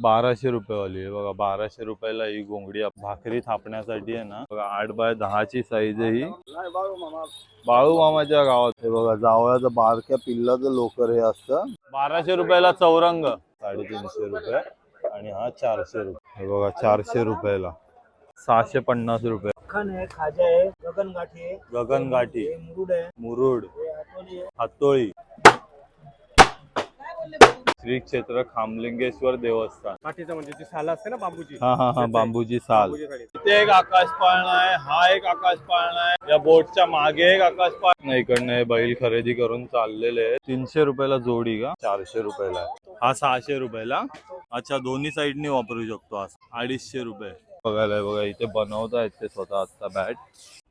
बाराशे रुपयेवाली आहे. बघा बाराशे रुपयाला ही घोंगडी आप- भाकरी थापण्यासाठी आहे ना. बघा आठ बाय दहाची साईज आहे ही. बाळू मामाच्या गावात. हे बघा जावळाचं बारक्या पिल्लाचं लोकर हे असतं. बाराशे रुपयाला चौरंग. साडेतीनशे रुपये. आणि हा चारशे रुपये. हे बघा चारशे रुपयाला. सहाशे पन्नास रुपये. खाजा है गगनगाठी गगनगाठी. मुरुड है मुरुड हातोळी श्री क्षेत्र खामलिंगेश्वर देवस्थान. काठीचं म्हणजे ती साल असते ना बांबूची? हा हा हा बांबूची साल. बांबूची साडी. इथे एक आकाश पाळणा आहे हा एक आकाश पाळणा आहे. या बोटच्या मागे एक आकाश पाळणा इकडनं हे बैल खरेदी करून चाललेले आहे तीनशे रुपयाला जोडी का? चारशे रुपयाला आहे. हा सहाशे रुपयाला. अच्छा दोन्ही साईडनी वापरू शकतो हा अडीचशे रुपये. बघायला बघा इथे बनवतायत ते स्वतः आता बॅट.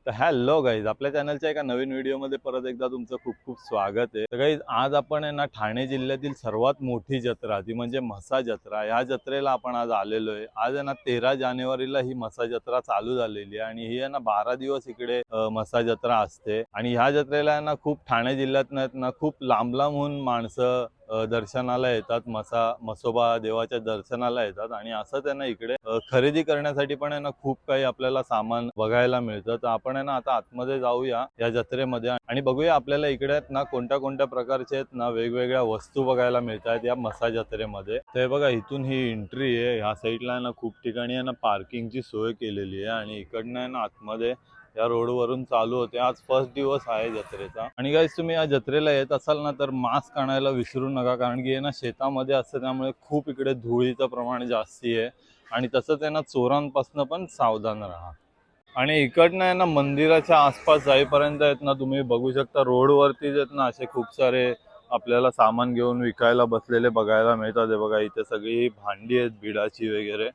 तर हॅलो गाईज आपल्या चॅनलच्या एका नवीन व्हिडिओमध्ये परत एकदा तुमचं खूप खूप स्वागत आहे. तर गाईज आज आपण आहे ना ठाणे जिल्ह्यातील सर्वात मोठी जत्रा ती म्हणजे म्हसा जत्रा. ह्या जत्रेला आपण आज आलेलो आहे. आज आहे ना तेरा जानेवारीला ही म्हसा जत्रा चालू झालेली आहे आणि ही आहे ना बारा दिवस इकडे म्हसा जत्रा असते. आणि ह्या जत्रेला आहे ना खूप ठाणे जिल्ह्यात ना खूप लांब लांबहून माणसं दर्शनाला येतात मसा मसोबा देवाच्या दर्शनाला येतात आणि असं त्यांना इकडे खरेदी करण्यासाठी पण आहे ना खूप काही आपल्याला सामान बघायला मिळतं. तर आपण आहे ना आता आतमध्ये जाऊया या जत्रेमध्ये आणि बघूया आपल्याला इकडे आहेत ना कोणत्या कोणत्या प्रकारचे आहेत ना वेगवेगळ्या वस्तू बघायला मिळतात या मसा जत्रेमध्ये. तर हे बघा इथून ही एंट्री आहे. ह्या साईडला ना खूप ठिकाणी आहे ना पार्किंगची सोय केलेली आहे आणि इकडनं आहे ना आतमध्ये या रोडवरून चालू होते. आज फर्स्ट दिवस आहे जत्रेचा. आणि गाईज तुम्ही या जत्रेला येत असाल ना तर मास्क आणायला विसरू नका. कारण की हे ना शेतामध्ये असतं त्यामुळे खूप इकडे धुळीचं प्रमाण जास्ती आहे. आणि तसंच आहे ना चोरांपासून पण सावधान राहा. आणि इकडनं आहे ना मंदिराच्या आसपास जाईपर्यंत आहेत ना तुम्ही बघू शकता रोडवरतीच आहेत ना असे खूप सारे आपल्याला सामान घेऊन विकायला बसलेले बघायला मिळतात. हे बघा इथे सगळी भांडी आहेत बिडाची वगैरे.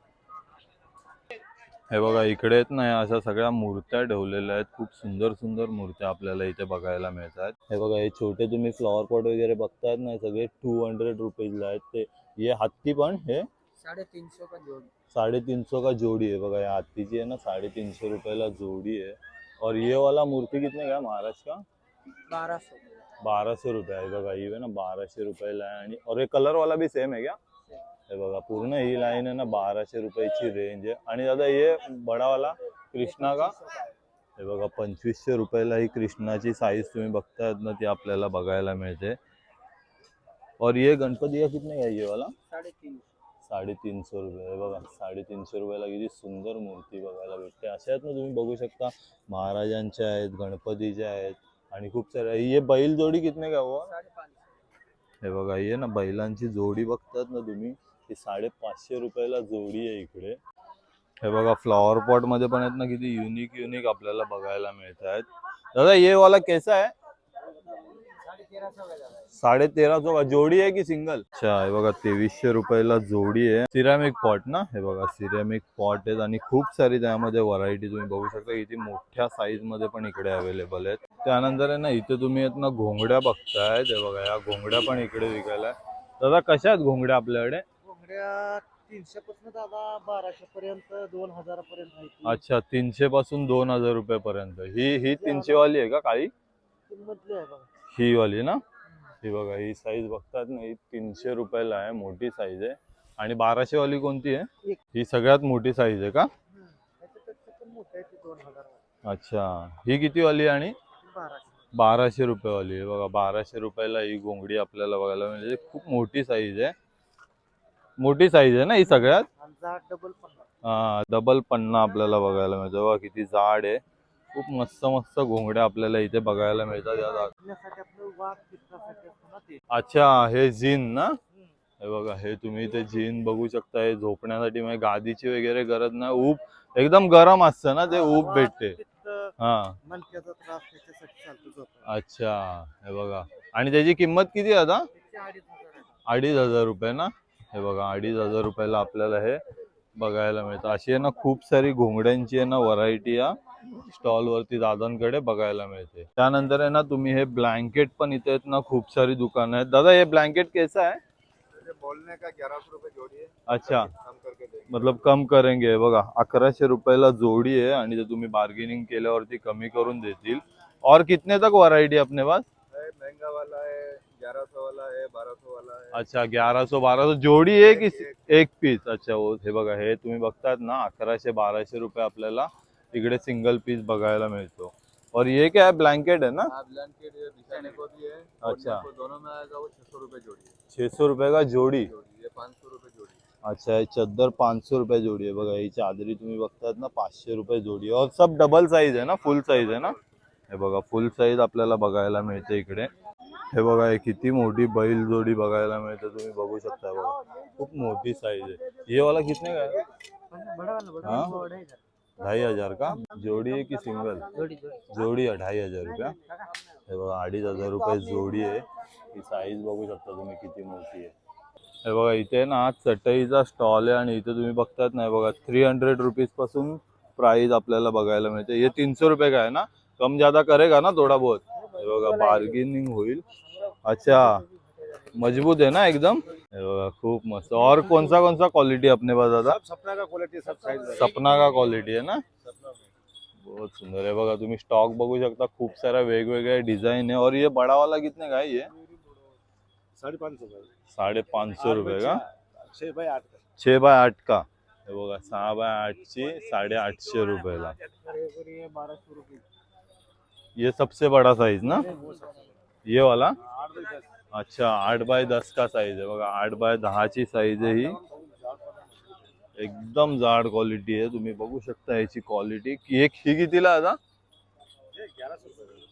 हे बघा इकडे आहेत ना या अशा सगळ्या मूर्त्या ठेवलेल्या आहेत. खूप सुंदर सुंदर मूर्त्या आपल्याला इथे बघायला मिळतात. हे बघा हे छोटे तुम्ही फ्लॉवर पॉट वगैरे बघतायत ना सगळे टू हंड्रेड रुपीजला आहेत. ते हे हत्ती पण हे साढ़े तीन सौ का जोड़? साडेतीन सौ का जोड़ी है बघा या हत्तीची आहे ना साडेतीन सौ रुपयाला जोड़ी है और ये वाला मूर्ति कितने का महाराज का? बारह सौ रुपये आहे. बघा ही आहे ना बाराशे रुपयाला आहे. आणि और हे कलर वाला भी सेम है क्या? हे बघा पूर्ण ही लाईन आहे ना बाराशे रुपयाची रेंज आहे. आणि दादा ये बडावाला कृष्णा का? हे बघा पंचवीसशे रुपयाला ही कृष्णाची साईज तुम्ही बघतायत ना ती आपल्याला बघायला मिळते. और ये गणपती का कितने का है ये वाला? साढ़े तीन साडेतीन सौ रुपये. हे बघा साडेतीनशे रुपयाला किती सुंदर मूर्ती बघायला भेटते. अशा आहेत ना तुम्ही बघू शकता. महाराजांच्या आहेत गणपतीच्या आहेत आणि खूप साऱ्या हे बैल जोडी कितने का हो? हे बघा हे ना बैलांची जोडी बघतात ना तुम्ही. ही साडेपाचशे रुपयाला जोडी आहे इकडे. हे बघा फ्लॉवर पॉटमध्ये पण आहेत ना किती युनिक युनिक आपल्याला बघायला मिळत आहेत दादा ये वाला कैसा आहे? साडे तेरा सो जोडी आहे की सिंगल अच्छा हे बघा तेवीसशे रुपयाला जोडी आहे. सिरॅमिक पॉट ना? हे बघा सिरॅमिक पॉट आहेत आणि खूप सारी त्यामध्ये व्हरायटी तुम्ही बघू शकता. इथे मोठ्या साईजमध्ये पण इकडे अवेलेबल आहेत. त्यानंतर आहे ना इथे तुम्ही आहेत ना घोंगड्या बघतायत. हे बघा या घोंगड्या पण इकडे विकायला. दादा कशा आहेत घोंगड्या आपल्याकडे? तीनशे पासून दादा बाराशे पर्यंत दोन हजार पर्यंत. अच्छा तीनशे पासून दोन हजार रुपये पर्यंत. ही ही तीनशे वाली आहे का काळी? किंमतली आहे बघा. ही वाली ना? ही बघा ही साईज बघतात ना ही तीनशे रुपयाला आहे मोठी साईज आहे. आणि बाराशे वाली कोणती आहे? एक. ही सगळ्यात मोठी साईज आहे का? हम्म. त्याच्यापेक्षा पण मोठं आहे ती दोन हजार अच्छा ही किती वाली आहे आणि? बाराशे. बाराशे रुपये वाली आहे. बघा बाराशे रुपयाला ही घोंगडी आपल्याला बघायला मिळते. खूप मोठी साईज आहे. मोठी साईज आहे ना ही सगळ्यात? डबल हा डबल पन्ना. आपल्याला बघायला मिळतं. बघा किती जाड आहे. खूप मस्त मस्त घोंगड्या आपल्याला इथे बघायला मिळतात. या अच्छा हे जीन ना. हे बघा हे तुम्ही इथे जीन बघू शकता. हे झोपण्यासाठी म्हणजे गादीची वगैरे गरज नाही. ऊब एकदम गरम असतं ना ते ऊब भेटते. हा. मणक्याचा त्रास त्याच्यासाठी चालतो झोप अच्छा हे बघा. आणि त्याची किंमत किती आहे आता? अडीच हजार रुपये ना? हे बघा अडीच हजार रुपयाला आपल्याला हे बघायला मिळतं. अशी आहे ना खूप सारी घोंगड्यांची आहे ना व्हरायटी या स्टॉल वरती दादांकडे बघायला मिळते. त्यानंतर आहे ना तुम्ही हे ब्लँकेट पण इथे आहेत ना खूप सारी दुकानं आहेत. दादा हे ब्लँकेट कैसा है? बोलने का ग्यारह सौ रुपये जोड़ी है। अच्छा. मतलब कम करेंगे बघा अकराशे रुपयाला जोडी आहे आणि ते तुम्ही बार्गेनिंग केल्यावरती कमी करून देतील. और कितने तक व्हरायटी अपने पास है महंगा वाला है ग्यारह सौ वाला है बारह सौ वाला है अच्छा ग्यारह सौ बारह सौ जोडी आहे की एक पीस अच्छा हो हे बघा हे तुम्ही बघतात ना अकराशे बाराशे रुपये आपल्याला इकडे सिंगल पीस बघायला मिळतो. और ये क्या है ब्लँकेट है ना? आप ब्लैंकेट बिछाने को भी है अच्छा। दोनों में आएगा वो छह सौ रुपए जोड़ी है। सौ रुपये का जोडी? जोड़ी ये पाँच सौ रुपए जोड़ी अच्छा हे चद्दर पाचशे रुपये जोडी आहे बघा ही चादरी तुम्ही बघतात ना पाचशे रुपये जोडी आहे और सब डबल साईज आहे ना फुल साईज आहे ना? हे बघा फुल साईज आपल्याला बघायला मिळते इकडे. हे बघा किती मोठी बैल जोडी बघायला मिळते तुम्ही बघू शकता बघा. खूप मोठी साईज आहे. ये वाला कितने का? हा? ढाई हजार का? जोडी आहे की सिंगल जोड़ी आहे ढाई हजार रुपया. हे बघा अडीच हजार रुपये जोडी आहे. ही साईज बघू शकता तुम्ही किती मोठी आहे. हे बघा इथे ना चटईचा स्टॉल आहे आणि इथे तुम्ही बघतात नाही बघा थ्री हंड्रेड रुपीजपासून प्राइस आपल्याला बघायला मिळते. हे तीनशे रुपये का आहे ना? कम ज्यादा करेगा ना थोडा बहुत? हे बघा बार्गेनिंग होईल. अच्छा मजबूत है ना एकदम? हे खूप मस्त. और कौन सा कौन सा क्वालिटी अपने पास दादा सपना का क्वालिटी सब साइज सपना का क्वालिटी आहे ना? बहुत सुंदर आहे. बघा तुम्ही स्टॉक बघू शकता. खूप साऱ्या वेगवेगळ्या डिझाईन आहे. और ये बड़ा वाला कितने का है ये? साढ़े पाँच सौ साडे रुपये का? छह बाय आठ का? छे बाय आठ का? हे बघा सहा बाय आठची साडे आठशे रुपयाला ये सबसे बड़ा साइज ना? ये वाला? अच्छा आठ बाय दस का साईज आहे बघा आठ बाय दहाची साईज आहे ही। एकदम जाड क्वालिटी आहे तुम्ही बघू शकता याची क्वालिटी एक ही कितीला आता?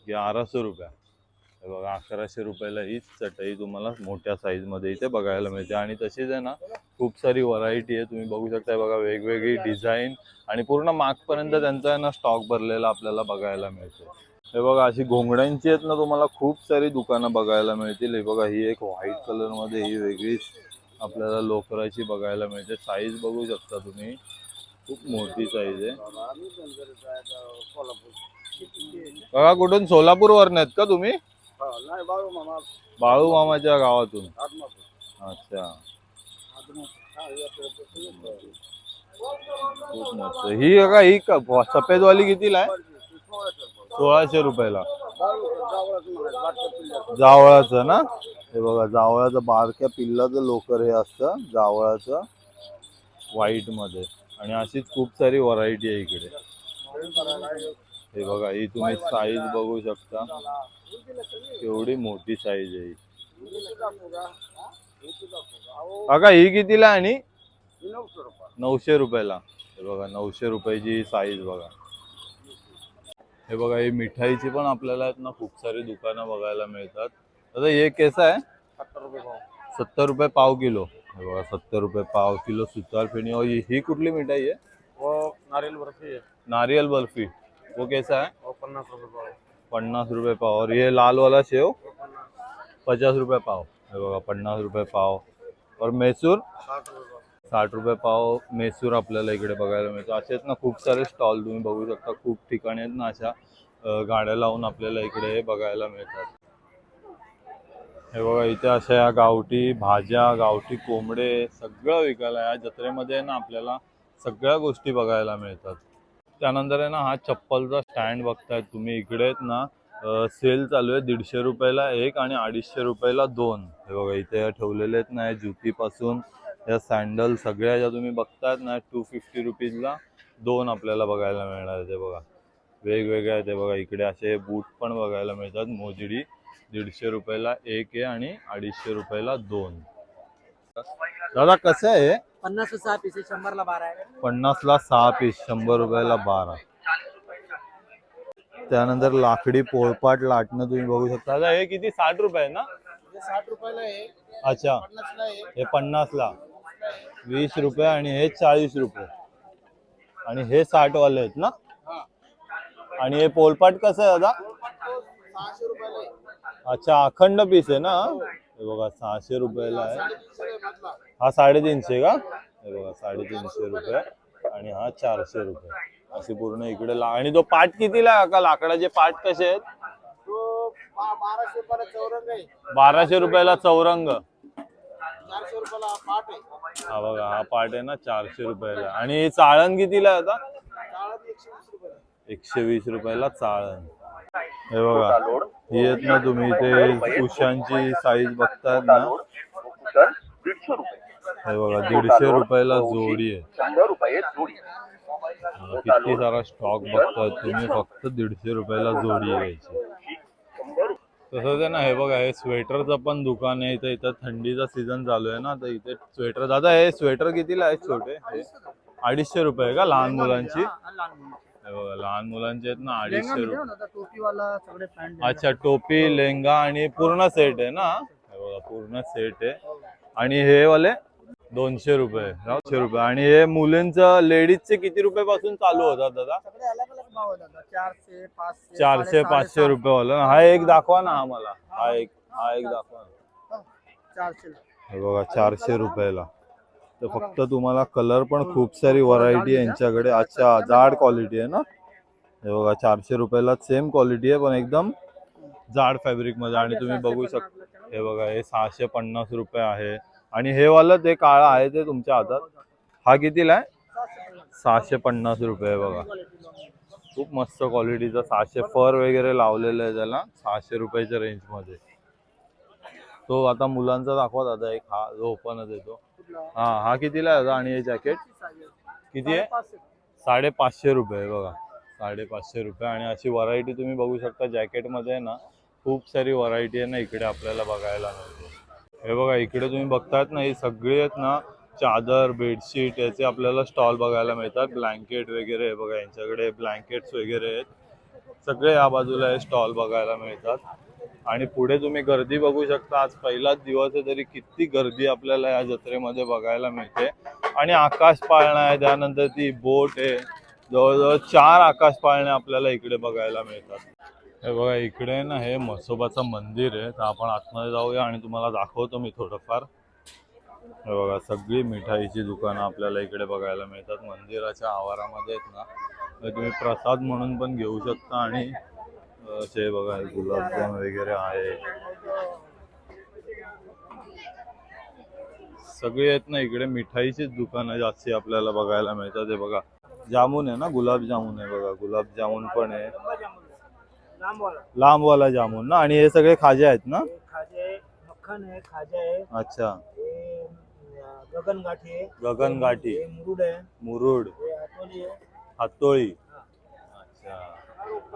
ग्याराशे रुपया हे बघा अकराशे रुपयाला ही चटई तुम्हाला मोठ्या साईजमध्ये इथे बघायला मिळते. आणि तशीच आहे ना खूप सारी व्हरायटी आहे. तुम्ही बघू शकता हे बघा वेगवेगळी डिझाईन आणि पूर्ण मागपर्यंत त्यांचा आहे ना स्टॉक भरलेला आपल्याला बघायला मिळतो. हे बघा अशी घोंगड्यांची आहेत ना तुम्हाला खूप सारी दुकानं बघायला मिळतील. हे बघा ही एक व्हाईट कलरमध्ये ही वेगळीच आपल्याला लोकराची बघायला मिळते. साईज बघू शकता तुम्ही. खूप मोठी साईज आहे. बघा कुठून? सोलापूर वरन आहेत का तुम्ही? बाळू मामाच्या गावातून. अच्छा. खूप मस्त. ही बघा ही क- सफेदवाली कितीला आहे? सोळाशे रुपयाला. जावळाचं ना? हे बघा जावळाचं बारक्या पिल्लाचं लोकर हे असतं जावळाचं व्हाईटमध्ये आणि अशीच खूप सारी व्हरायटी आहे इकडे. हे बघा ही तुम्ही साईज बघू शकता. केवढी मोठी साईज आहे बघा ही कितीला आणि? नऊशे रुपयाला. हे बघा नऊशे रुपयाची साईज बघा. हे बघा ही मिठाईची पण आपल्याला आहेत ना खूप सारी दुकानं बघायला मिळतात. आता हे केसा आहे. सत्तर रुपये भाव सत्तर रुपये पाव किलो. हे बघा सत्तर रुपये पाव किलो सुतार फेणी और ही ही कुठली मिठाई आहे? वो नारियल बर्फी है नारियल बर्फी. वो कैसा है वो पन्नास रुपये भाव पन्नास रुपये पाव. और ये लाल वाला सेव पचास रुपये पाव. हे बघा पन्नास रुपये पाव. और मैसूर? साठ रुपये साठ रुपये पाव मैसूर आपल्याला इकडे बघायला मिळतो. असे ना खूप सारे स्टॉल तुम्ही बघू शकता. खूप ठिकाणी आहेत ना अशा गाड्या लावून आपल्याला इकडे बघायला मिळतात. हे बघा इथे अशा या गावठी भाज्या गावठी कोंबडे सगळं विकायला या जत्रेमध्ये ना आपल्याला सगळ्या गोष्टी बघायला मिळतात. त्यानंतर आहे ना हा चप्पलचा स्टँड बघताय तुम्ही. इकडे आहेत ना सेल चालू आहे. दीडशे रुपयाला एक आणि अडीचशे रुपयाला दोन. हे बघा इथे ठेवलेले आहेत ना जुतीपासून या सँडल सगळ्या ज्या तुम्ही बघतायत ना टू फिफ्टी रुपीजला दोन आपल्याला बघायला मिळणार आहे ते बघा. वेगवेगळे आहे ते बघा. इकडे असे बूट पण बघायला मिळतात. मोजडी दीडशे रुपयाला एक आहे आणि अडीचशे रुपयाला दोन. दादा कसं आहे? पन्नास सहा पीस शंभरला बारा आहे. पन्नासला सहा पीस शंभर रुपयाला बारा. त्यानंतर लाकडी पोळपाट लाटणं तुम्ही बघू शकता. दादा हे किती? साठ रुपये ना? साठ रुपयाला आहे. अच्छा. हे पन्नासला. वीस रुपये आणि हे चाळीस रुपये. आणि हे साठ वाले आहेत ना? आणि हे पोलपाट कसं आहे दादा? अच्छा अखंड पीस आहे ना? हे बघा सहाशे रुपयाला आहे. हा साडेतीनशे का? हे बघा साडेतीनशे रुपये. आणि हा चारशे रुपये. असे पूर्ण इकडे ला आणि तो पाट कितीला आहे का? लाकडाचे पाट कसे आहेत? बाराशे रुपयाला चौरंग आहे बाराशे रुपयाला चौरंग चारशे रुपयाला पाट आहे. हा बघा हा पाट आहे ना चारशे रुपयाला. आणि चाळण कितीला आहे आता? एकशे वीस रुपयाला एकशे वीस रुपयाला चाळण. हे बघा ही आहेत ना तुम्ही ते उशांची साईज बघताय ना. हे बघा दीडशे रुपयाला जोडी आहे. शंभर रुपये जोडी हा, किती सारा स्टॉक बघताय तुम्ही फक्त दीडशे रुपयाला जोडी घ्यायची तसंच आहे ना हे बघा हे स्वेटरचं पण दुकान आहे इथं इथं थंडीचा सीझन चालू आहे ना तर इथे स्वेटर दादा हे स्वेटर कितीला आहेत छोटे? हे अडीचशे रुपये का लहान मुलांची? हे बघा लहान मुलांचे आहेत ना अडीचशे रुपये. टोपीवाला सगळे पॅन्ट अच्छा टोपी लेहंगा आणि पूर्ण सेट आहे ना? हे बघा पूर्ण सेट आहे. आणि हे वाले दोनशे रुपये दोनशे रुपये. आणि हे मुलींचं लेडीजचे किती रुपये पासून चालू होतात दादा? चारशे पाचशे चारशे. रुपये वाला ना हा एक दाखवा ना हा मला हा एक हा एक दाखवा. ना. चारशे हे बघा चारशे रुपयाला. तर फक्त तुम्हाला कलर पण खूप सारी व्हरायटी आहे यांच्याकडे. अच्छा जाड क्वालिटी आहे ना? हे बघा चारशे रुपयाला सेम क्वालिटी आहे पण एकदम जाड फॅब्रिकमध्ये. आणि तुम्ही बघू शकता हे बघा हे सहाशे पन्नास रुपये आहे. आणि हे वाला ते काळं आहे ते तुमच्या हातात. हा कितीला आहे? सहाशे पन्नास रुपये बघा. खूप मस्त क्वालिटीचा सहाशे फर वगैरे लावलेलं आहे त्याला सहाशे रुपयाच्या रेंजमध्ये तो आता मुलांचा दाखवा दादा एक हा जो ओपनच येतो हा हा कितीला आहे दादा आणि हे जॅकेट किती आहे? साडेपाचशे. रुपये बघा. साडेपाचशे रुपये आणि अशी व्हरायटी तुम्ही बघू शकता जॅकेटमध्ये ना. खूप सारी व्हरायटी आहे ना इकडे आपल्याला बघायला मिळते. हे बघा इकडे तुम्ही बघतायत ना ही सगळी आहेत ना चादर बेडशीट याचे आपल्याला स्टॉल बघायला मिळतात. ब्लँकेट वगैरे बघा यांच्याकडे. ब्लँकेट्स वगैरे आहेत. सगळे या बाजूला हे स्टॉल बघायला मिळतात. आणि पुढे तुम्ही गर्दी बघू शकता. आज पहिलाच दिवस आहे तरी किती गर्दी आपल्याला या जत्रेमध्ये बघायला मिळते. आणि आकाश पाळणा आहे. त्यानंतर ती बोट आहे. जवळजवळ चार आकाश पाळणे आपल्याला इकडे बघायला मिळतात. हे बघा इकडे ना हे म्हसोबाचं मंदिर आहे. तर आपण आतमध्ये जाऊया आणि तुम्हाला दाखवतो मी थोडंफार. हे बघा सगळी मिठाईची दुकानं आपल्याला इकडे बघायला मिळतात. मंदिराच्या आवारामध्ये आहेत ना तुम्ही प्रसाद म्हणून पण घेऊ शकता आणि असे बघा गुलाबजाम वगैरे आहे. सगळे आहेत ना इकडे मिठाईचीच दुकानं जास्ती आपल्याला बघायला मिळतात. हे बघा जामून आहे ना गुलाबजामुन आहे बघा. गुलाबजामुन पण आहे. लांबवाला जामून ना आणि हे सगळे खाजे आहेत ना? मक्खन आहे खाजा आहे. अच्छा. हे अं, गगनगाठी आहे. गगनगाठी. हे मुरुड आहे. मुरुड. हे आहे. हातोळी. अच्छा.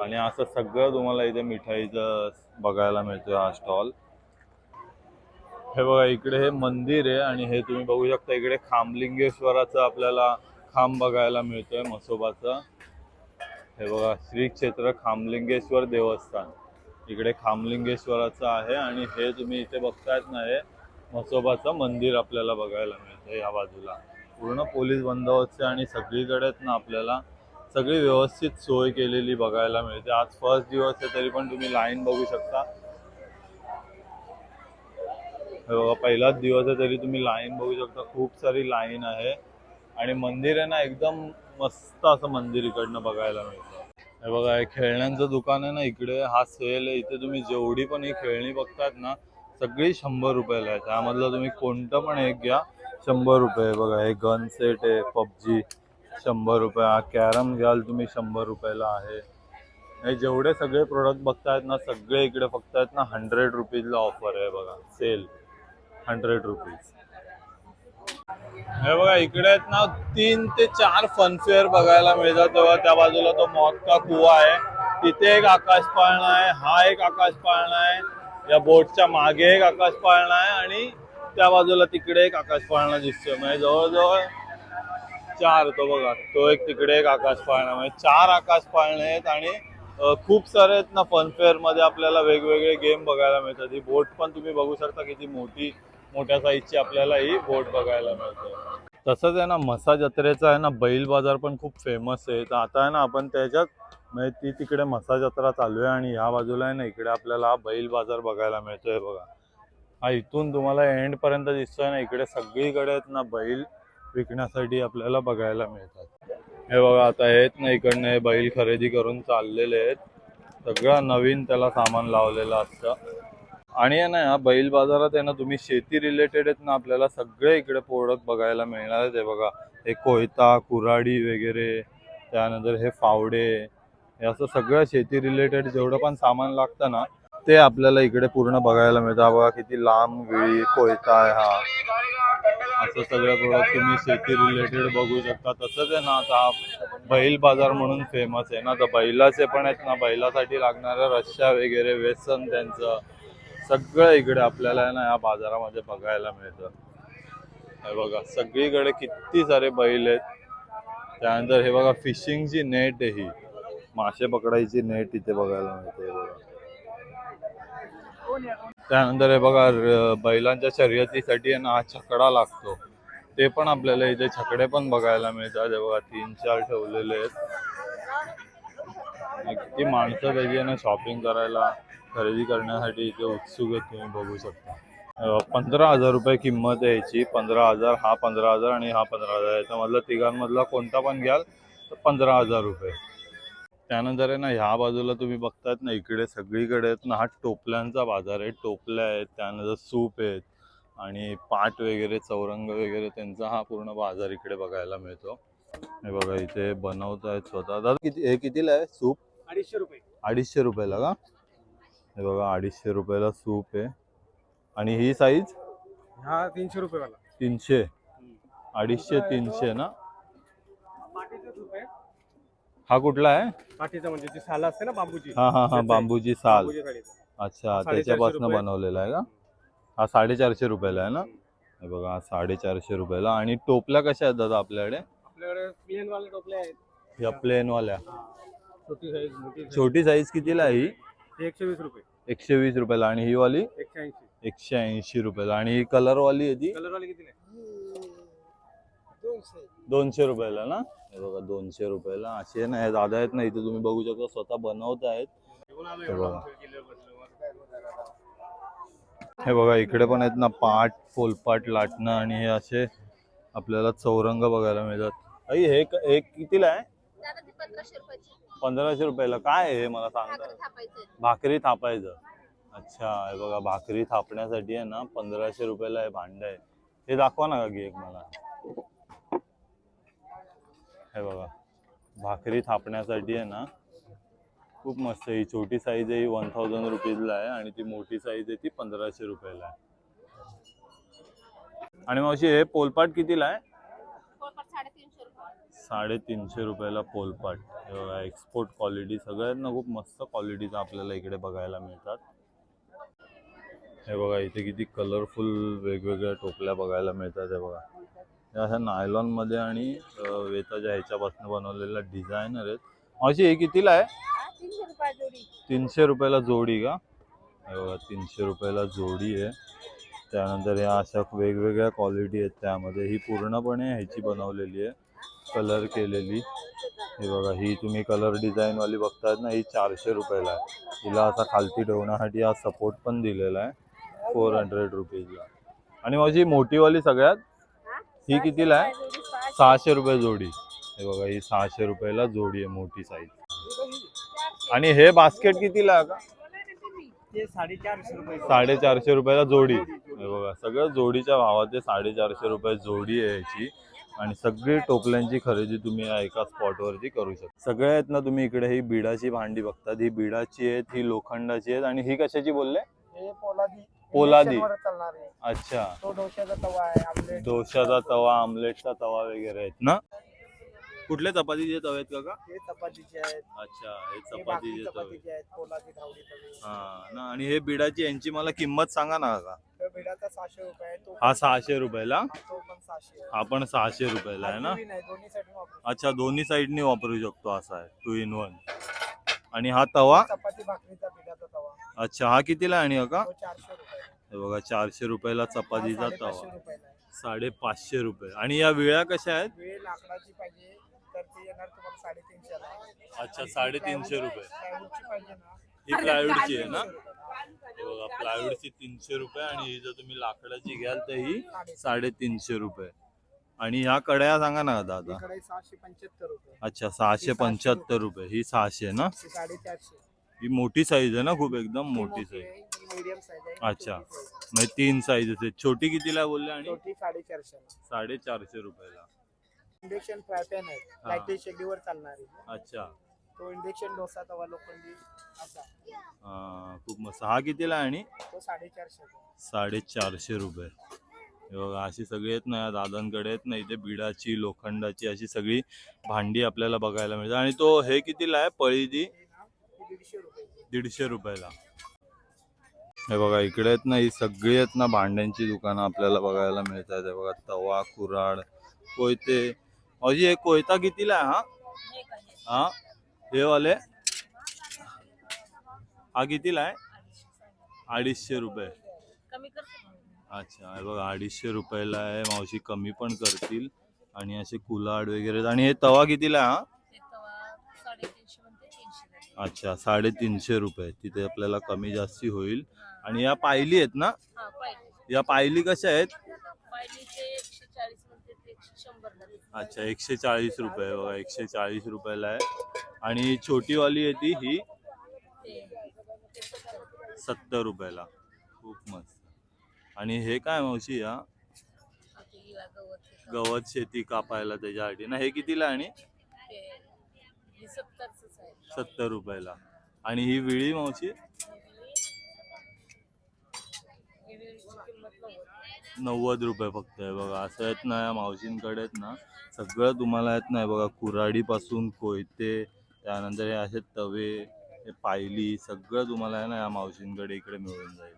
आणि असं सगळं तुम्हाला इथे मिठाईचं बघायला मिळतं हा स्टॉल हे बघा इकडे हे मंदिर आहे आणि हे तुम्ही बघू शकता इकडे खामलिंगेश्वराचं आपल्याला खांब बघायला मिळतोय म्हसोबाचं हे बघा श्री क्षेत्र खामलिंगेश्वर देवस्थान. इकडे खामलिंगेश्वराचं आहे आणि हे तुम्ही इथे बघतायत ना हे म्हसोबाचं मंदिर आपल्याला बघायला मिळतं या बाजूला. पूर्ण पोलीस बंदोबस्त आणि सगळीकडेच ना आपल्याला सगळी व्यवस्थित सोय केलेली बघायला मिळते. आज फर्स्ट दिवस आहे तरी पण तुम्ही लाईन बघू शकता. पहिलाच दिवस आहे तरी तुम्ही लाईन बघू शकता. खूप सारी लाईन आहे. आणि मंदिर आहे ना एकदम मस्त असं मंदिर इकडनं बघायला मिळतं. हे बघा हे खेळण्यांचं दुकान आहे ना इकडे हा सेल आहे. इथे तुम्ही जेवढी पण ही खेळणी बघतात ना सगळी शंभर रुपयाला आहे. त्यामधलं तुम्ही कोणतं पण एक घ्या शंभर रुपये. बघा हे गन सेट आहे पबजी शंभर रुपये. हा कॅरम घ्याल तुम्ही शंभर रुपयाला आहे. हे जेवढे सगळे प्रोडक्ट बघतायत ना सगळे इकडे फक्त आहेत ना हंड्रेड रुपीजला ऑफर आहे बघा सेल हंड्रेड रुपीज हे बघा इकडे आहेत ना तीन ते चार फनफेअर बघायला मिळतात. तेव्हा त्या बाजूला तो मोठा का कुवा आहे. तिथे एक आकाश पाळणा आहे हा एक आकाश पाळणा आहे. या बोटच्या मागे एक आकाश पाळणा आहे आणि त्या बाजूला तिकडे एक आकाश पाळणा दिसतोय. म्हणजे जवळजवळ चार तो बघा तो एक तिकडे एक आकाश पाळणा. म्हणजे चार आकाश पाळणे आहेत आणि खूप सारे आहेत ना फनफेअरमध्ये आपल्याला वेगवेगळे गेम बघायला मिळतात. ही बोट पण तुम्ही बघू शकता किती मोठी मोठ्या साईजची आपल्याला ही बोट बघायला मिळते. तसंच आहे ना मसा जत्रेचा आहे ना बैल बाजार पण खूप फेमस आहे. तर आता आहे ना आपण त्याच्यात म्हणजे ती तिकडे मसा जत्रा चालू आहे आणि ह्या बाजूला आहे ना इकडे आपल्याला हा बैल बाजार बघायला मिळतोय बघा. हा इथून तुम्हाला एंड पर्यंत दिसतोय ना इकडे सगळीकडे आहेत ना बैल विकण्यासाठी आपल्याला बघायला मिळतात. हे बघा आता आहेत ना इकडनं हे बैल खरेदी करून चाललेले आहेत. सगळं नवीन त्याला सामान लावलेलं असतं. आणि आहे ना या बैल बाजारात आहे ना तुम्ही शेती रिलेटेड आहेत ना आपल्याला सगळे इकडे प्रोडक्ट बघायला मिळणार आहेत. हे बघा हे कोयता कुराडी वगैरे त्यानंतर हे फावडे हे असं सगळं शेती रिलेटेड जेवढं पण सामान लागतं ना ते आपल्याला इकडे पूर्ण बघायला मिळतं. बघा किती लांब विळी कोयता आहे हा. असं सगळं प्रोडक्ट तुम्ही शेती रिलेटेड बघू शकता. तसंच आहे ना आता बैल बाजार म्हणून फेमस आहे ना. तर बैलाचे पण आहेत ना बैलासाठी लागणाऱ्या रश्या वगैरे व्यसन त्यांचं. सगळं इकडे आपल्याला आहे ना या बाजारामध्ये बघायला मिळतं. हे बघा सगळीकडे किती सारे बैल आहेत. त्यानंतर हे बघा फिशिंगची नेट आहे ही. मासे पकडायची नेट इथे बघायला मिळते बघा. त्यानंतर हे बघा बैलांच्या शर्यतीसाठी ना हा छकडा लागतो. ते पण आपल्याला इथे छकडे पण बघायला मिळतात. हे बघा तीन चार ठेवलेले आहेत. आणि किती माणसं त्याची ना शॉपिंग करायला. खरेदी करण्यासाठी इथे उत्सुक आहेत तुम्ही बघू शकता. पंधरा हजार रुपये किंमत आहे याची पंधरा हजार हा पंधरा हजार आणि हा पंधरा हजार. याच्यामधला तिघांमधला कोणता पण घ्याल तर पंधरा हजार रुपये. त्यानंतर आहे ना ह्या बाजूला तुम्ही बघतायत ना इकडे सगळीकडे आहेत ना हा टोपल्यांचा बाजार आहे. टोपल्या आहेत त्यानंतर सूप आहेत आणि पाट वगैरे चौरंग वगैरे त्यांचा हा पूर्ण बाजार इकडे बघायला मिळतो. हे बघा इथे बनवत आहेत स्वतः. दादा किती हे कितीला आहे? सूप? अडीचशे रुपये. अडीचशे रुपयाला का? हे बघा अडीचशे रुपयाला सूप आहे. आणि ही साईज हा तीनशे रुपये वाला तीनशे अडीचशे तीनशे ना? पाठीचं सूप आहे. हा कुठला आहे? पाठीचं म्हणजे जी साल असते ना बांबूची. हा हा हा. बांबूची साल. बांबूच्या साडीचं. अच्छा साडेचारशे त्याच्यापासून रुपये. बनवलेला आहे का? हा साडेचारशे रुपयाला आहे ना? हे बघा हा साडेचारशे रुपयाला. आणि टोपल्या कशा आहेत दादा आपल्याकडे? आपल्याकडे प्लेन वाले टोपले आहेत. या प्लेन वाल्या छोटी साईज मोठी size. छोटी साईज कितीला आहे ही हे? एकशे वीस रुपये. एकशे वीस रुपयाला. आणि ही वाली? एकशे ऐंशी एकशे ऐंशी रुपयाला. आणि ही कलर वाली आहे ती? कलर वाले किती दोनशे. रुपयाला ना? हे बघा दोनशे रुपयाला. असे ना हे दादा आहेत ना इथे तुम्ही बघू शकता स्वतः बनवत आहेत. हे बघा. हे बघा इकडे पण आहेत ना पाट पोलपाट लाटणं आणि हे असे आपल्याला चौरंग बघायला मिळतात. आई हे क- हे कितीला आहे? पंधराशे रुपयाची. पंधराशे रुपयाला. काय आहे हे मला सांगता? भाकरी थापायचं. अच्छा हे बघा भाकरी थापण्यासाठी आहे ना पंधराशे रुपयाला हे भांड आहे. हे दाखवा ना का एक मला. हे बघा भाकरी थापण्यासाठी आहे ना खूप मस्त आहे. ही छोटी साईज आहे ही वन थाउजंड रुपीजला आहे आणि ती मोठी साईज आहे ती पंधराशे रुपयाला आहे. आणि मावशी हे पोलपाट कितीला आहे? साडेतीनशे रुपयाला पोलपाट. बघा एक्सपोर्ट क्वालिटी सगळ्यात ना खूप मस्त क्वालिटीचं आपल्याला इकडे बघायला मिळतात. हे बघा इथे किती कलरफुल वेगवेगळ्या टोपल्या बघायला मिळतात हे बघा. या अशा नायलॉनमध्ये आणि वेताच्या ह्याच्यापासून बनवलेल्या डिझायनर आहेत. अशी हे कितीला आहे? तीनशे रुपयाला जोडी. का? हे बघा तीनशे रुपयाला जोडी आहे. त्यानंतर या अशा वेगवेगळ्या क्वालिटी आहेत त्यामध्ये. ही पूर्णपणे ह्याची बनवलेली आहे. कलर केलेली. हे बघा ही तुम्ही कलर डिझाईनवाली बघतायत ना ही चारशे रुपयाला आहे. हिला असा खालती ठेवण्यासाठी हा सपोर्ट पण दिलेला आहे. फोर हंड्रेड रुपीजला आणि माझी मोठीवाली सगळ्यात ही कितीला आहे? सहाशे. रुपये जोडी. हे बघा ही सहाशे रुपयाला जोडी आहे मोठी साईज आणि हे बास्केट कितीला आहे का? साडेचारशे रुपये. साडेचारशे रुपयाला जोडी. हे बघा सगळं जोडीच्या भावात ते साडेचारशे रुपये जोडी आहे याची. आणि सगळी टोपल्यांची खरेदी तुम्ही एका स्पॉटवरती करू शकता. सगळे आहेत ना तुम्ही इकडे ही बिडाची भांडी बघतात. ही बिडाची आहेत ही लोखंडाची आहेत आणि ही कशाची बोलले? हे पोलादी. अच्छा. डोश्याचा तवा आहे आमलेट. डोशाचा तवा आमलेटचा तवा वगैरे आहेत ना? कुठल्या चपातीचे तवे आहेत काका? हे चपातीचे आहेत. अच्छा हे चपातीचे तवे. आहेत पोलादी हा ना आणि हे बिडाची यांची मला किंमत सांगा ना काका. तो भिडाचा सहाशे रुपये आहे तो हा सहाशे रुपयाला? तो पण सहाशे आहे. हा पण सहाशे रुपयाला आहे ना? नवीन आहे दोन्हीसाठी वापरू अच्छा दोन्ही साईडनी वापरू शकतो असा आहे. टू इन वन आणि हा तवा? चपाती भाकरीचा भिडाचा तवा. अच्छा हा कितीला आणि का? तो चारशे रुपये आहे. हे बघा चारशे रुपयाला हा चपातीचा साडेपाचशे तवा रुपयाला आहे. साडेपाचशे रुपये. आणि या विळ्या कशा आहेत? वेळ लाकडाची पाहिजे तर ती येणार तुम्हाला साडेतीनशे अच्छा साडेतीनशे रुपये. पाहिजे ना. ही प्लायवूडची आहे ना? रुपये. हे प्लायवूडची तीनशे रुपये आणि ही जर तुम्ही लाकडाची घ्याल तर ही साडेतीनशे रुपये. आणि ह्या कड्या सांगा ना दादा. सहाशे पंच्याहत्तर रुपये. अच्छा सहाशे पंच्याहत्तर रुपये. ही सहाशे ना? ही साडेचारशे. ही मोठी साईज आहे ना खूप एकदम मोठी साईज आहे अच्छा. म्हणजे तीन साईज आहेत. छोटी कितीला बोलले आणि? छोटी साडेचारशे साडेचारशे रुपयाला. इंडक्शन फ्राय पॅन आहे. हा. लाइट शेगडीवर चालणारी. अच्छा. तो इंडक्शन डोसा तवा लोखंडी असा. हा, खूप मस्त. हा कितीला आहे आणि? तो साडेचारशे साडेचारशे रुपये. हे बघा अशी सगळी आहेत ना दादांकडे आहेत ना इथे बिडाची लोखंडाची अशी सगळी भांडी आपल्याला बघायला मिळते आणि तो हे कितीला आहे? पळी ती? हे ना दीडशे रुपये. दीडशे रुपयाला. हे बघा इकडे आहेत ना ही सगळी आहेत ना भांड्यांची दुकानं आपल्याला बघायला मिळतात. हे बघा तवा कुराड कोयते. अजी हे कोयता कितीला आहे हा? हा? हे वाले. हा कितीला आहे? अडीचशे रुपये. अच्छा हे बघा अडीचशे रुपयाला आहे. मावशी कमी पण करतील. आणि असे कुलाड वगैरे. आणि हे तवा कितीला हा. अच्छा साडेतीनशे रुपये. तिथे आपल्याला कमी जास्ती होईल. आणि या पायली आहेत ना? या पायली कशा आहेत? अच्छा एकशे चाळीस रुपये बघा एकशे चाळीस रुपयाला आहे. आणि छोटीवाली आहे ती ही सत्तर. रुपयाला. खूप मस्त. आणि हे काय मावशी या? गवत शेती कापायला त्याच्यासाठी. ना हे कितीला आणि? सत्तर रुपयाला. आणि ही विळी मावशी हे वेळीची किंमत नव्वद रुपये फक्त आहे बघा. असं आहेत ना या मावशींकडे आहेत ना सगळं तुम्हाला आहेत ना बघा कुऱ्हाडीपासून कोयते त्यानंतर हे असे तवे हे पायली सगळं तुम्हाला आहे ना या मावशींकडे इकडे मिळून जाईल.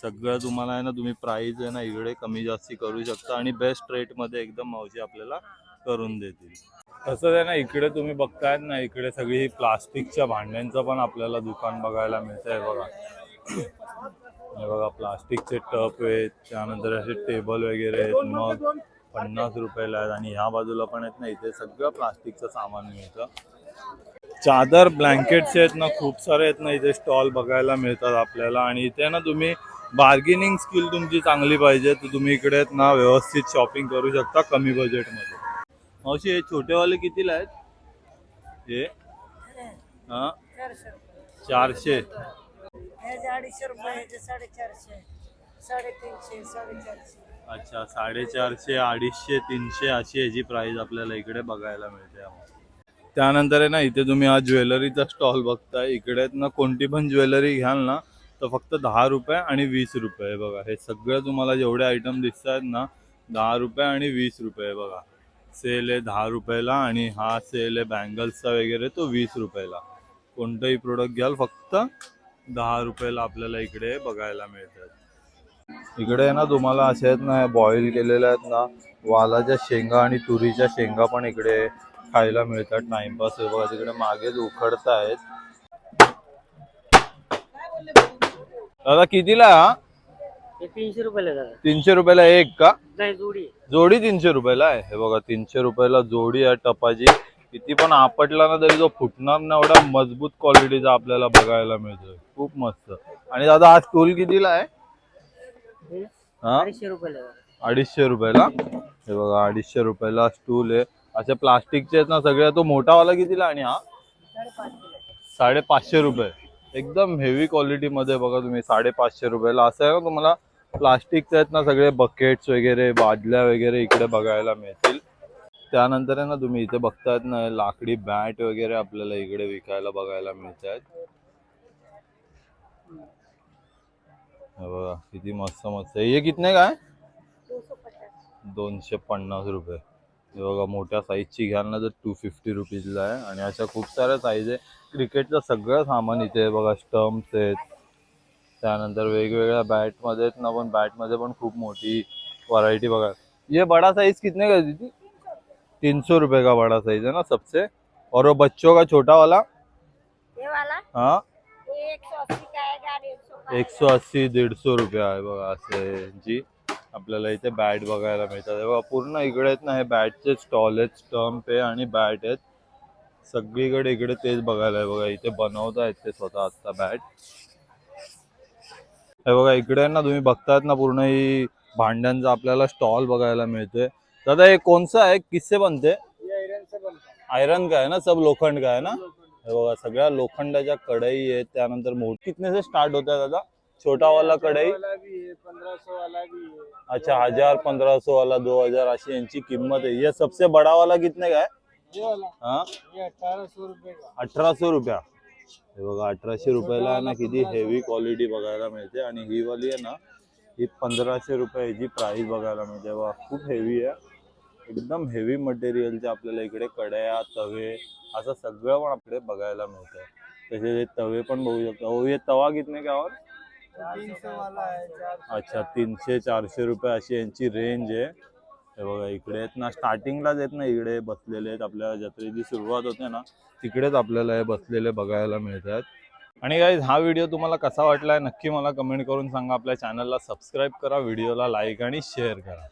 सगळं तुम्हाला आहे ना तुम्ही प्राईज आहे ना इकडे कमी जास्ती करू शकता आणि बेस्ट रेटमध्ये एकदम मावशी आपल्याला करून देतील. तसंच आहे ना इकडे तुम्ही बघतायत ना इकडे सगळी प्लास्टिकच्या भांड्यांचं पण आपल्याला दुकान बघायला मिळतंय बघा. हे बघा प्लास्टिकचे टप आहेत त्यानंतर असे टेबल वगैरे आहेत मग पन्नास रुपयाला आहेत आणि ह्या बाजूला पण आहेत ना इथे सगळं प्लास्टिकचं सामान मिळतं. चादर ब्लँकेट्स आहेत ना खूप सारे आहेत ना इथे स्टॉल बघायला मिळतात आपल्याला. आणि इथे ना तुम्ही बार्गेनिंग स्किल तुमची चांगली पाहिजे तर तुम्ही इकडे आहेत ना व्यवस्थित शॉपिंग करू शकता कमी बजेटमध्ये मावशी हे छोटेवाले कितीला आहेत? हे? हां? चारशे. रुपये. अडीचशे रुपये साडेचारशे साडेतीनशे साडेचारशे. अच्छा साडेचारशे अडीचशे तीनशे अशी याची प्राइस आपल्याला इकडे बघायला मिळते त्यानंतर आहे ना इथे तुम्ही हा ज्वेलरीचा स्टॉल बघताय. इकडे ना कोणती पण ज्वेलरी घ्याल ना तर फक्त दहा रुपये आणि वीस रुपये बघा. हे सगळं तुम्हाला जेवढे आयटम दिसत आहेत ना दहा रुपये आणि वीस रुपये बघा. सेल आहे दहा रुपयाला आणि हा सेल आहे बँगल्सचा वगैरे तो वीस रुपयाला. कोणतंही प्रोडक्ट घ्याल फक्त दहा रुपयाला आपल्याला इकडे बघायला मिळतात. इकडे आहे ना तुम्हाला असे आहेत ना बॉईल केलेले आहेत ना वालाच्या शेंगा आणि तुरीच्या शेंगा पण इकडे खायला मिळतात. टाइमपास बघा तिकडे मागेच उखडतायत. दादा कितीला? हा हे तीनशे रुपयाला दादा. तीनशे रुपयाला एक का? नाही जोडी जोडी तीनशे रुपयाला आहे. हे बघा तीनशे रुपयाला जोडी आहे टपाची. किती पण आपटला ना तरी तो फुटणार ना एवढा मजबूत क्वालिटीचा आपल्याला बघायला मिळतोय. खूप मस्त. आणि दादा हा स्टूल कितीला आहे? हा? अडीचशे रुपयाला दादा अडीचशे रुपयाला? हे बघा अडीचशे रुपयाला स्टूल आहे. असे प्लास्टिकचे आहेत ना सगळे तो मोठावाला कितीला आणि हा? साडेपाचशे रुपये. एकदम हेवी क्वालिटी मध्ये बघा तुम्ही साडेपाचशे रुपयाला. असं आहे ना तुम्हाला प्लास्टिकचे आहेत ना सगळे बकेट्स वगैरे बादल्या वगैरे इकडे बघायला मिळतील. त्यानंतर आहे ना तुम्ही इथे बघतायत ना लाकडी बॅट वगैरे आपल्याला इकडे विकायला बघायला मिळत आहेत हे बघा किती मस्त मस्त. आहे. हे कितने काय दोनशे पन्नास रुपये. हे बघा मोठ्या साईजची घ्याल ना तर टू फिफ्टी रुपीजला आहे. आणि अशा खूप साऱ्या साईज आहे. क्रिकेटचं सगळं सामान इथे आहे बघा स्टम्प्स आहेत. त्यानंतर वेगवेगळ्या बॅटमध्ये आहेत ना पण बॅटमध्ये पण खूप मोठी व्हरायटी बघा. ये बड़ा साईज कितने का दीदी? तीन सौ रुपये का बड़ा साइज है ना सबसे। और वो बच्चों का छोटा वाला? ये वाला? हाँ। एक सौ अस्सी दीड सौ रुपये आहे बघा असे। जी आपल्याला इथे बॅट बघायला मिळतात. बघा पूर्ण इकडे आहेत ना हे बॅटचे स्टॉल आहेत स्टम्प आहे आणि बॅट आहेत. सगळीकडे इकडे तेच बघायला आहे बघा. इथे बनवत आहेत ते स्वतः आता बॅट हे बघा इकडे ना तुम्ही बघतायत ना पूर्ण ही भांड्यांचा आपल्याला स्टॉल बघायला मिळतोय. दादा हे कोणचं आहे? किससे बनते? आयरन का है ना? सब लोखंड का है ना? हे बघा सगळ्या लोखंडाच्या कढई आहेत त्यानंतर मोठ कितने से स्टार्ट होता है दादा छोटा वाला कढई पंधरा अच्छा हजार पंद्रह सौ वाला दो हजार अशी यांची किंमत आहे. ये सबसे बडा वाला कितने का है ये वाला हा ये अठारह सौ रुपये का? अठराशे रुपया. हे बघा अठराशे रुपयाला आहे ना किती हेवी क्वालिटी बघायला मिळते. आणि ही वाली आहे ना ही पंधराशे रुपयाची प्राइस बघायला मिळते. वा खूप हेवी आहे. एकदम हेवी मटेरियलचे आपल्याला इकडे कड्या तवे असं सगळं पण आपल्याकडे बघायला मिळतंय. तसे हे तवे पण बघू शकता. हो हे तवा कितने का और अच्छा तीनशे चारशे रुपये अशी यांची रेंज आहे. हे बघा इकडे आहेत ना स्टार्टिंगलाच आहेत ना इकडे बसलेले आहेत आपल्या जत्रेची सुरुवात होते ना तिकडेच आपल्याला हे बसलेले बघायला मिळतात. आणि गाईज हा व्हिडिओ तुम्हाला कसा वाटलाय नक्की मला कमेंट करून सांगा. आपल्या चॅनलला सबस्क्राईब करा व्हिडिओला लाईक आणि शेअर करा.